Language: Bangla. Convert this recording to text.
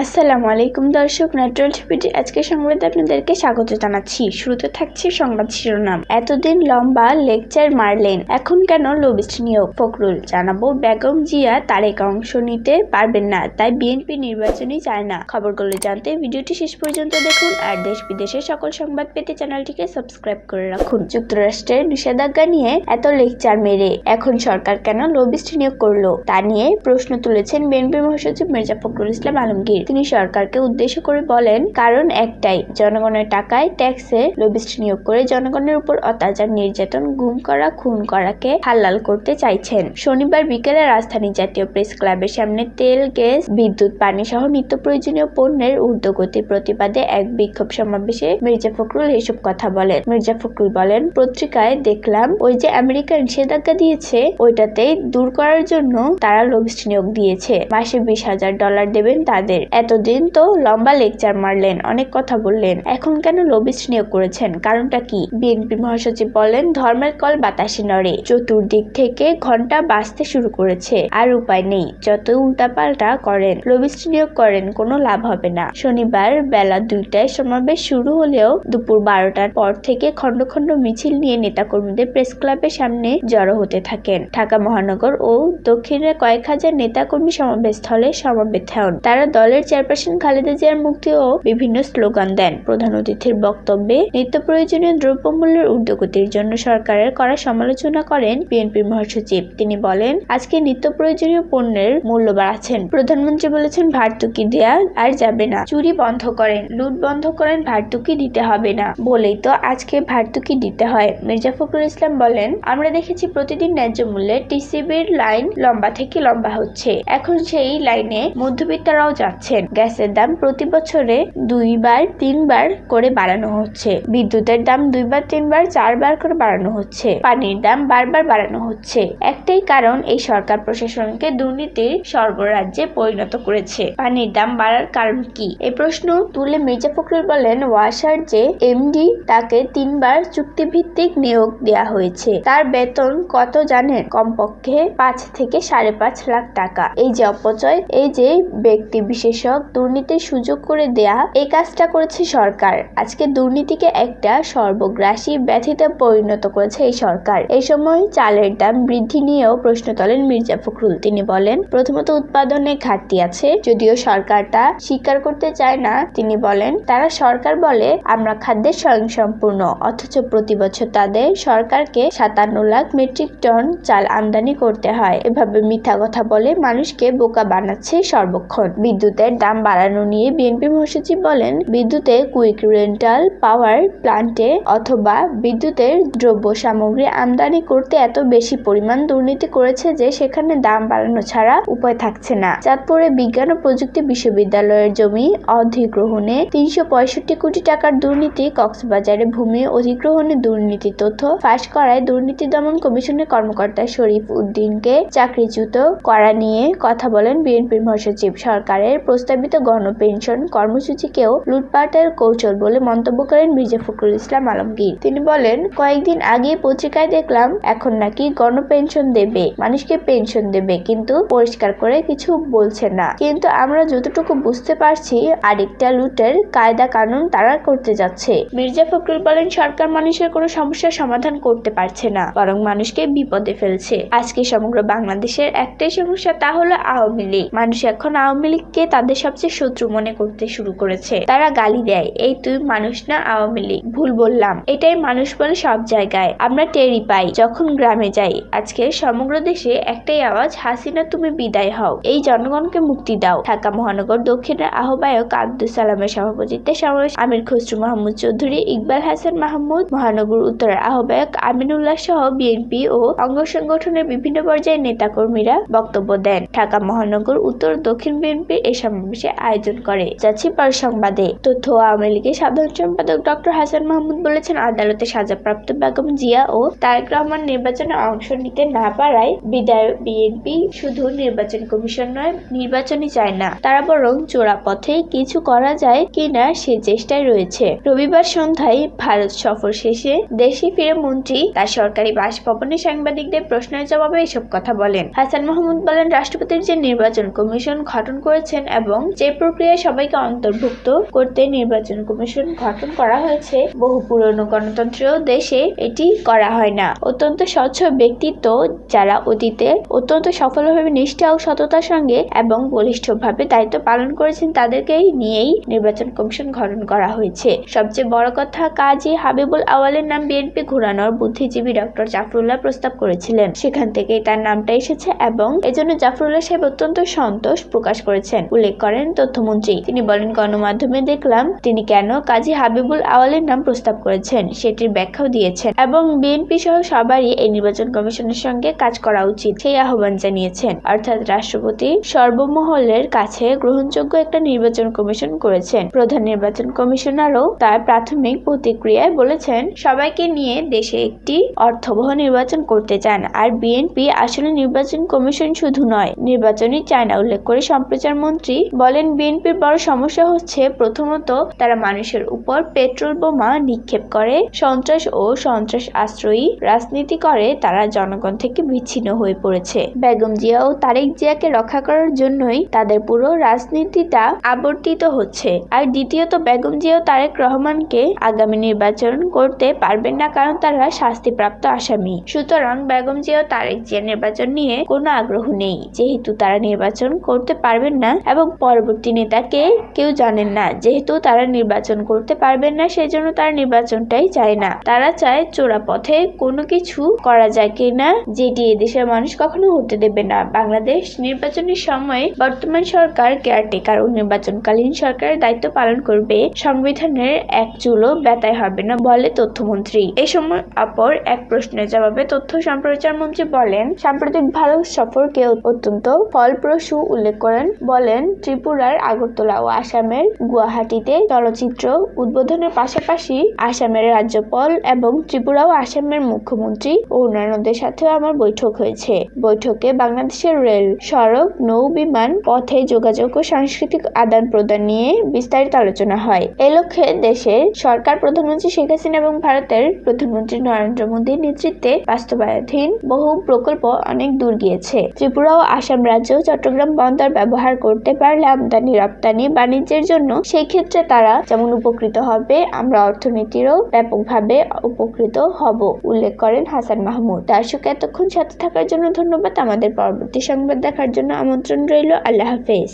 আসসালামু আলাইকুম দর্শক ন্যাট্রাল টিভিটি আজকে সংবাদে আপনাদেরকে স্বাগত জানাচ্ছি। শুরুতে থাকছে সংবাদ শিরোনাম। এতদিন লম্বা লেকচার মারলেন, এখন কেন লবিস্ট নিয়োগ ফখরুল? জানাব, বেগম জিয়া তারেক অংশ নিতে পারবেন না, তাই বিএনপি নির্বাচনই চায় না। খবরগুলো জানতে ভিডিওটি শেষ পর্যন্ত দেখুন, আর দেশ বিদেশের সকল সংবাদ পেতে চ্যানেলটিকে সাবস্ক্রাইব করে রাখুন। যুক্তরাষ্ট্রের নিষেধাজ্ঞা নিয়ে এত লেকচার মেরে, এখন সরকার কেন লবিস্ট নিয়োগ করল? তা নিয়ে প্রশ্ন তুলেছেন বিএনপি মহাসচিব মির্জা ফখরুল ইসলাম আলমগীর। তিনি সরকারকে উদ্দেশ্য করে বলেন, কারণ একটাই, জনগণের টাকায় ট্যাক্সে লবিস্ট নিয়োগ করে জনগণের উপর অত্যাচার, নির্যাতন, গুম করা, খুন করাকে হালাল করতে চাইছেন। শনিবার বিকেলে রাজধানী জাতীয় প্রেস ক্লাবের সামনে তেল, গ্যাস, বিদ্যুৎ পানি সহ নিত্য প্রয়োজনীয় পণ্যের ঊর্ধ্বগতির প্রতিবাদে এক বিক্ষোভ সমাবেশে মির্জা ফখরুল এসব কথা বলেন। মির্জা ফখরুল বলেন, পত্রিকায় দেখলাম, ওই যে আমেরিকা নিষেধাজ্ঞা দিয়েছে, ওইটাতেই দূর করার জন্য তারা লবিস্ট নিয়োগ দিয়েছে। মাসে বিশ হাজার ডলার দেবেন তাদের। এতদিন তো লম্বা লেকচার মারলেন, অনেক কথা বললেন। এখন কেন লবিস্ট নিয়োগ করেছেন? কারণটা কি? বিএনপি মহাসচিব বলেন, ধর্মের কল বাতাসে নড়ে। চতুর্দিক থেকে ঘণ্টা বাঁচতে শুরু করেছে। আর উপায় নেই, যত উল্টাপাল্টা করেন লবিস্ট নিয়োগ করেন, কোনো লাভ হবে না। শনিবার বেলা দুইটায় সমাবেশ শুরু হলেও দুপুর বারোটার পর থেকে খন্ড খন্ড মিছিল নিয়ে নেতাকর্মীদের প্রেস ক্লাবের সামনে জড়ো হতে থাকেন। ঢাকা মহানগর ও দক্ষিণের কয়েক হাজার নেতাকর্মী সমাবেশ স্থলে সমাবেত হন। তারা দলের চেয়ারপারসন খালেদা জিয়ার মুক্তি ও বিভিন্ন স্লোগান দেন। প্রধান অতিথির বক্তব্যে, নিত্য প্রয়োজনীয় দ্রব্যমূল্যের ঊর্ধ্বগতির জন্য সরকারের করা সমালোচনা করেন বিএনপির মহাসচিব। তিনি বলেন, আজকে নিত্য প্রয়োজনীয় পণ্যের মূল্য বাড়াচ্ছেন। প্রধানমন্ত্রী বলেছেন, ভারতুকি দেয়া আর যাবে না। চুরি বন্ধ করেন। লুট বন্ধ করেন, ভারতুকি দিতে হবে না। বলেই তো আজকে ভারতুকি দিতে হয়। মির্জা ফখরুল ইসলাম বলেন, আমরা দেখেছি প্রতিদিন ন্যায্য মূল্যে টিসিবির লাইন লম্বা থেকে লম্বা হচ্ছে। এখন সেই লাইনে মধ্যবিত্তরাও যাচ্ছেন গ্যাসের দাম প্রতি বছরে দুইবার, তিনবার করে বাড়ানো হচ্ছে। বিদ্যুতের দাম দুইবার, তিনবার, চারবার করে বাড়ানো হচ্ছে। পানির দাম বারবার বাড়ানো হচ্ছে। একটাই কারণ, এই সরকার প্রশাসনকে দুর্নীতির সর্বরাজ্যে পরিণত করেছে। পানির দাম বাড়ার কারণ কি? এই প্রশ্ন তুলে মির্জা ফখরুল বলেন, ওয়াসার যে এমডি, তাকে তিনবার চুক্তিভিত্তিক নিয়োগ দেওয়া হয়েছে। তার বেতন কত জানেন? কমপক্ষে পাঁচ থেকে সাড়ে পাঁচ লাখ টাকা। এই যে অপচয়, এই যে ব্যক্তি বিশেষক দুর্নীতির সুযোগ করে দেয়া এই কাজটা করেছে সরকার। আজকে দুর্নীতিকে একটা সর্বগ্রাসী ব্যথিতে পরিণত করেছে এই সরকার। এই সময় চালের দাম বৃদ্ধি নিয়েও প্রশ্ন তোলেন মির্জা ফখরুল। তিনি বলেন, প্রথমত উৎপাদনে ঘাটতি আছে, যদিও সরকার তা স্বীকার করতে চায় না। তিনি বলেন, তারা সরকার বলে আমরা খাদ্যের স্বয়ংসম্পূর্ণ, অথচ প্রতি বছর তাদের সরকারকে সাতান্ন লাখ মেট্রিক টন চাল আমদানি করতে হয়। এভাবে মিথ্যা কথা বলে মানুষকে বোকা বানাচ্ছে সর্বক্ষণ। বিদ্যুতের দাম বাড়ানো নিয়ে বিএনপি মহাসচিব বলেন, বিদ্যুতে কুইক রেন্টাল পাওয়ার প্লান্টে অথবা বিদ্যুতের দ্রব্য সামগ্রী আমদানি করতে এত বেশি পরিমাণ দুর্নীতি করেছে যে সেখানে দাম বাড়ানো ছাড়া উপায় থাকছে না। চাঁদপুরে বিজ্ঞান ও প্রযুক্তি বিশ্ববিদ্যালয়ের জমি অধিগ্রহণে তিনশো পঁয়ষট্টি কোটি টাকার দুর্নীতি, কক্সবাজারে ভূমি অধিগ্রহণে দুর্নীতি তথ্য ফাঁস করায় দুর্নীতি দমন কমিশনের কর্মকর্তা শরীফ উদ্দিনকে চাকরিচ্যুত করা নিয়ে কথা বলেন বিএনপির মহাসচিব। সরকারের প্রস্তাবিত গণপেনশন কর্মসূচিকেও লুটপাটের কৌশল বলে মন্তব্য করেন মির্জা ফখরুল ইসলাম আলমগীর। তিনি বলেন, কয়েকদিন আগে পত্রিকায় দেখলাম, এখন নাকি গণপেনশন দেবে, মানুষকে পেনশন দেবে, কিন্তু পরিষ্কার করে কিছু বলছে না। কিন্তু আমরা যতটুকু বুঝতে পারছি, আরেকটা লুটের কায়দা কানুন তারা করতে যাচ্ছে। মির্জা ফখরুল বলেন, সরকার মানুষের কোনো সমস্যার সমাধান করতে পারছে না, বরং মানুষকে বিপদে ফেলছে। আজকে সমগ্র বাংলাদেশের একটাই সমস্যা তা হলো আওয়ামী লীগ। মানুষ এখন আওয়ামী লীগকে তাদের সবচেয়ে শত্রু মনে করতে শুরু করেছে। তারা গালি দেয়, এই তুই মানুষ না আওয়ামী লীগ? ভুল বললাম। এটাই মানুষ বলে সব জায়গায়। আমরা টেরি পাই, যখন গ্রামে যাই। আজকে সমগ্র দেশে একটাই আওয়াজ, হাসিনা, তুমি বিদায় হও। এই জনগণকে মুক্তি দাও। ঢাকা মহানগর দক্ষিণের আহ্বায়ক আব্দুল সালামের সভাপতিত্বে সমাবেশ আমির খসরু মাহমুদ চৌধুরী, ইকবাল হাসান মাহমুদ, মহানগর উত্তরের আহ্বায়ক আমিনুল্লাহ সহ বিএনপি ও অঙ্গ সংগঠনের বিভিন্ন পর্যায়ের নেতাকর্মীরা বক্তব্য দেন। ঢাকা মহানগর উত্তর দক্ষিণ বিএনপি এই সমাবেশে আয়োজন করে। যাচ্ছি পর সংবাদে তথ্য আওয়ামী লীগের সাধারণ সম্পাদক ডক্টর হাসান মাহমুদ বলেছেন, আদালতে সাজাপ্রাপ্ত বেগম জিয়া ও তারেক রহমান নির্বাচনে অংশ নিতে না পারায় বিদায় বিএনপি শুধু নির্বাচন কমিশন নয়, নির্বাচনই চায় না। তারা বরং চোরা পথে কিছু করা যায় কিনা সে চেষ্টায় রয়েছে। রবিবার সন্ধ্যায় ভারত সফর শেষে দেশে ফিরে মন্ত্রী তার সরকারি বাসভবনে সাংবাদিকদের প্রশ্নের জবাবে এসব কথা বলেন। হাসান মাহমুদ বলেন, রাষ্ট্রপতির যে নির্বাচন কমিশন গঠন করেছেন এবং যে প্রক্রিয়ায় সবাইকে অন্তর্ভুক্ত করতে নির্বাচন কমিশন গঠন করা হয়েছে, বহু পুরনো গণতন্ত্রীয় দেশে এটি করা হয় না। অত্যন্ত স্বচ্ছ ব্যক্তিত্ব যারা অতীতে অত্যন্ত সফলভাবে নিষ্ঠা ও সততার সঙ্গে এবং বলিষ্ঠভাবে দায়িত্ব পালন করেছেন, তাদেরকেই নিয়েই নির্বাচন কমিশন গঠন করা হয়েছে। সবচেয়ে বড় কথা, কাজী হাবিবুল আওয়ালের নাম বিএনপি ঘুরানোর বুদ্ধিজীবী ডক্টর জাফরুল্লাহ প্রস্তাব করেছিলেন। সেখান থেকেই তার নামটা এসেছে এবং এজন্য জাফরুল্লাহ সাহেব অত্যন্ত সন্তোষ প্রকাশ করেছেন। উল্লেখ করেন তথ্যমন্ত্রী। তিনি বলেন, গণমাধ্যমে দেখলাম তিনি কেন কাজী হাবিবুল আওয়ালের নাম প্রস্তাব করেছেন, সেটির ব্যাখ্যাও দিয়েছেন এবং বিএনপি সহ সবারই এই নির্বাচন কমিশনের সঙ্গে কাজ করা উচিত, সেই আহ্বান জানিয়েছেন। অর্থাৎ রাষ্ট্রপতি সর্বমহলের কাছে গ্রহণযোগ্য একটা নির্বাচন কমিশন করেছেন। প্রধান নির্বাচন কমিশনারও তার প্রাথমিক প্রতিক্রিয়ায় বলেছেন, সবাইকে নিয়ে দেশে একটি অর্থবহ নির্বাচন করতে চান, আর বিএনপি আসলে নির্বাচন কমিশন শুধু নয় নির্বাচনই চায় না উল্লেখ করে সম্প্রচার মন্ত্রী বলেন, বিএনপির বড় সমস্যা হচ্ছে প্রথমত তারা মানুষের উপর পেট্রোল বোমা নিক্ষেপ করে, সন্ত্রাস ও সন্ত্রাস আশ্রয়ী রাজনীতি করে, তারা জনগণ থেকে বিচ্ছিন্ন হয়ে পড়েছে। বেগম জিয়া ও তারেক জিয়াকে রক্ষা করার জন্যই তাদের পুরো রাজনীতিটা আবর্তিত হচ্ছে। আর দ্বিতীয়ত, বেগম জিয়া ও তারেক রহমানকে আগামী নির্বাচন করতে পারবেন না কারণ তারা শাস্তিপ্রাপ্ত আসামি। সুতরাং বেগম জিয়া ও তারেক জিয়া নির্বাচন নিয়ে কোনো আগ্রহ নেই। যেহেতু তারা নির্বাচন করতে পারবেন না এবং পরবর্তী নেতাকে কেউ জানেন না। যেহেতু তারা নির্বাচন করতে পারবেন না সেই জন্য তারা নির্বাচনটাই চায় না। তারা চায় চোরা পথে কোনো কিছু করা যায় কিনা, যেটি এদেশের মানুষ কখনো হতে দেবে না। বাংলাদেশ নির্বাচনের সময় বর্তমান সরকার কেয়ারটেকার ও নির্বাচনকালীন সরকারের দায়িত্ব পালন করবে। সংবিধানের এক চুলো ব্যথায় হবে না বলে তথ্যমন্ত্রী। এই সময় অপর এক প্রশ্নের জবাবে তথ্য সম্প্রচার মন্ত্রী বলেন, সাম্প্রতিক ভারত সফরকে অত্যন্ত ফলপ্রসূ উল্লেখ করেন বলেন ত্রিপুরার আগরতলা ও আসামের গুয়াহাটিতে চলচ্চিত্র উদ্বোধনের পাশাপাশি আসামের রাজ্যপাল এবং ত্রিপুরা ও আসামের মুখ্যমন্ত্রী ও অন্যান্যদের সাথেও আমার বৈঠক হয়েছে। বৈঠকে বাংলাদেশের রেল, সড়ক, নৌ বিমান, পথে যোগাযোগ ও সাংস্কৃতিক আদান প্রদান নিয়ে বিস্তারিত আলোচনা হয়। এ লক্ষ্যে দেশের সরকার প্রধানমন্ত্রী শেখ হাসিনা এবং ভারতের প্রধানমন্ত্রী নরেন্দ্র মোদীর নেতৃত্বে বাস্তবায়নাধীন বহু প্রকল্প অনেক দূর গিয়েছে। ত্রিপুরা ও আসাম রাজ্য চট্টগ্রাম বন্দর ব্যবহার করতে পারলে আমদানি রপ্তানি বাণিজ্যের জন্য সেই ক্ষেত্রে তারা যেমন উপকৃত হবে, আমরা অর্থনীতিরও ব্যাপকভাবে উপকৃত হব, উল্লেখ করেন হাসান মাহমুদ। দর্শক, এতক্ষণ সাথে থাকার জন্য ধন্যবাদ। আমাদের পরবর্তী সংবাদ দেখার জন্য আমন্ত্রণ রইল। আল্লাহ হাফেজ।